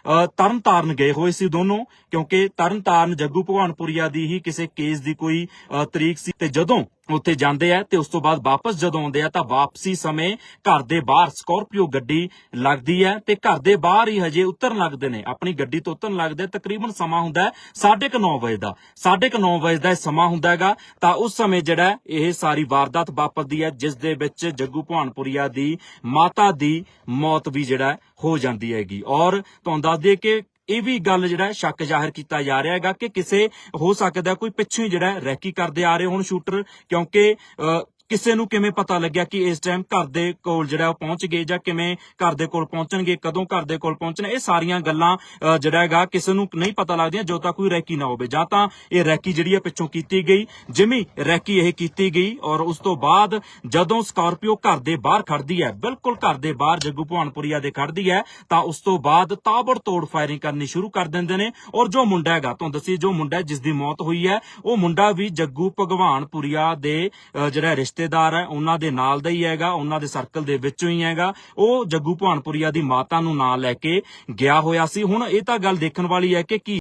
ਅ, ਤਰਨਤਾਰਨ ਗਏ ਹੋਏ ਸੀ ਦੋਨੋਂ ਕਿਉਂਕਿ ਤਰਨਤਾਰਨ ਜੱਗੂ ਭਗਵਾਨਪੁਰੀਆ ਦੀ ਹੀ ਕਿਸੇ ਕੇਸ ਦੀ ਕੋਈ ਤਰੀਕ ਸੀ। ਤੇ ਜਦੋਂ ਉੱਥੇ ਜਾਂਦੇ ਆ ਤੇ ਉਸ ਤੋਂ ਬਾਅਦ ਵਾਪਸ ਜਦੋਂ ਆਉਂਦੇ ਆ ਤਾਂ ਵਾਪਸੀ ਸਮੇਂ ਘਰ ਦੇ ਬਾਹਰ ਸਕਾਰਪੀਓ ਗੱਡੀ ਲੱਗਦੀ ਹੈ ਤੇ ਘਰ ਦੇ ਬਾਹਰ ਹੀ ਹਜੇ ਉਤਰਨ ਲੱਗਦੇ ਨੇ। ਆਪਣੀ ਗੱਡੀ ਤੋਂ ਉਤਰਨ ਲੱਗਦੇ ਤਕਰੀਬਨ ਸਮਾਂ ਹੁੰਦਾ ਹੈ 9:30 ਵਜੇ ਦਾ। 9:30 ਵਜੇ ਦਾ ਇਹ ਸਮਾਂ ਹੁੰਦਾ ਹੈਗਾ ਤਾਂ ਉਸ ਸਮੇਂ ਜਿਹੜਾ ਇਹ ਸਾਰੀ ਵਾਰਦਾਤ ਵਾਪਰਦੀ ਹੈ, ਜਿਸ ਦੇ ਵਿੱਚ ਜੱਗੂ ਭਵਾਨਪੁਰੀਆ ਦੀ ਮਾਤਾ ਦੀ ਮੌਤ ਵੀ ਜਿਹੜਾ ਹੋ ਜਾਂਦੀ ਹੈਗੀ। ਔਰ ਤੁਹਾਨੂੰ ਦੱਸ ਦਈਏ ਕਿ ਇਹ ਵੀ ਗੱਲ ਜਿਹੜਾ ਸ਼ੱਕ ਜ਼ਾਹਿਰ ਕੀਤਾ ਜਾ ਰਿਹਾ ਹੈਗਾ ਕਿ ਕਿਸੇ ਹੋ ਸਕਦਾ ਕੋਈ ਪਿੱਛੋਂ ਹੀ ਜਿਹੜਾ ਰੈਕੀ ਕਰਦੇ ਆ ਰਹੇ ਹੁਣ ਸ਼ੂਟਰ ਕਿਉਂਕਿ ਅ, ਕਿਸੇ ਨੂੰ ਕਿਵੇਂ ਪਤਾ ਲੱਗਿਆ ਕਿ ਇਸ ਟਾਈਮ ਘਰ ਦੇ ਕੋਲ ਜਿਹੜਾ ਉਹ ਪਹੁੰਚ ਗਏ ਜਾਂ ਕਿਵੇਂ ਘਰ ਦੇ ਕੋਲ ਪਹੁੰਚਣਗੇ, ਕਦੋਂ ਘਰ ਦੇ ਕੋਲ ਪਹੁੰਚਣਾ, ਇਹ ਸਾਰੀਆਂ ਗੱਲਾਂ ਜਿਹੜਾ ਹੈਗਾ ਕਿਸੇ ਨੂੰ ਨਹੀਂ ਪਤਾ ਲੱਗਦੀਆਂ ਜਦੋਂ ਤੱਕ ਕੋਈ ਰੈਕੀ ਨਾ ਹੋਵੇ। ਜਾਂ ਤਾਂ ਇਹ ਰੈਕੀ ਜਿਹੜੀ ਹੈ ਪਿੱਛੋਂ ਕੀਤੀ ਗਈ, ਜਿਵੇਂ ਰੈਕੀ ਇਹ ਕੀਤੀ ਗਈ ਔਰ ਉਸ ਤੋਂ ਬਾਅਦ ਜਦੋਂ ਸਕਾਰਪੀਓ ਘਰ ਦੇ ਬਾਹਰ ਖੜਦੀ ਹੈ, ਬਿਲਕੁਲ ਘਰ ਦੇ ਬਾਹਰ ਜੱਗੂ ਭਵਾਨਪੁਰੀਆ ਦੇ ਖੜਦੀ ਹੈ, ਤਾਂ ਉਸ ਤੋਂ ਬਾਅਦ ਤਾਬੜ ਤੋੜ ਫਾਇਰਿੰਗ ਕਰਨੀ ਸ਼ੁਰੂ ਕਰ ਦਿੰਦੇ ਨੇ ਔਰ ਜੋ ਮੁੰਡਾ ਹੈਗਾ, ਤੁਹਾਨੂੰ ਦੱਸੀ ਜੋ ਮੁੰਡਾ ਜਿਸ ਦੀ ਮੌਤ ਹੋਈ ਹੈ, ਉਹ ਮੁੰਡਾ ਵੀ ਜੱਗੂ ਭਗਵਾਨਪੁਰੀਆ ਦੇ ਜਿਹੜਾ ਜਿਹੜਾ ਰਿਸ਼ਤੇਦਾਰ ਹੈ, ਉਹਨਾਂ ਦੇ ਨਾਲ ਦਾ ਹੀ ਹੈਗਾ, ਉਹਨਾਂ ਦੇ ਸਰਕਲ ਦੇ ਵਿੱਚੋਂ ਹੀ ਹੈਗਾ। ਉਹ ਜੱਗੂ ਭਾਨਪੁਰੀਆ ਦੀ ਮਾਤਾ ਨੂੰ ਨਾਲ ਲੈ ਕੇ ਗਿਆ ਹੋਇਆ ਸੀ। ਹੁਣ ਇਹ ਤਾਂ ਗੱਲ ਦੇਖਣ ਵਾਲੀ ਹੈ ਕਿ ਕੀ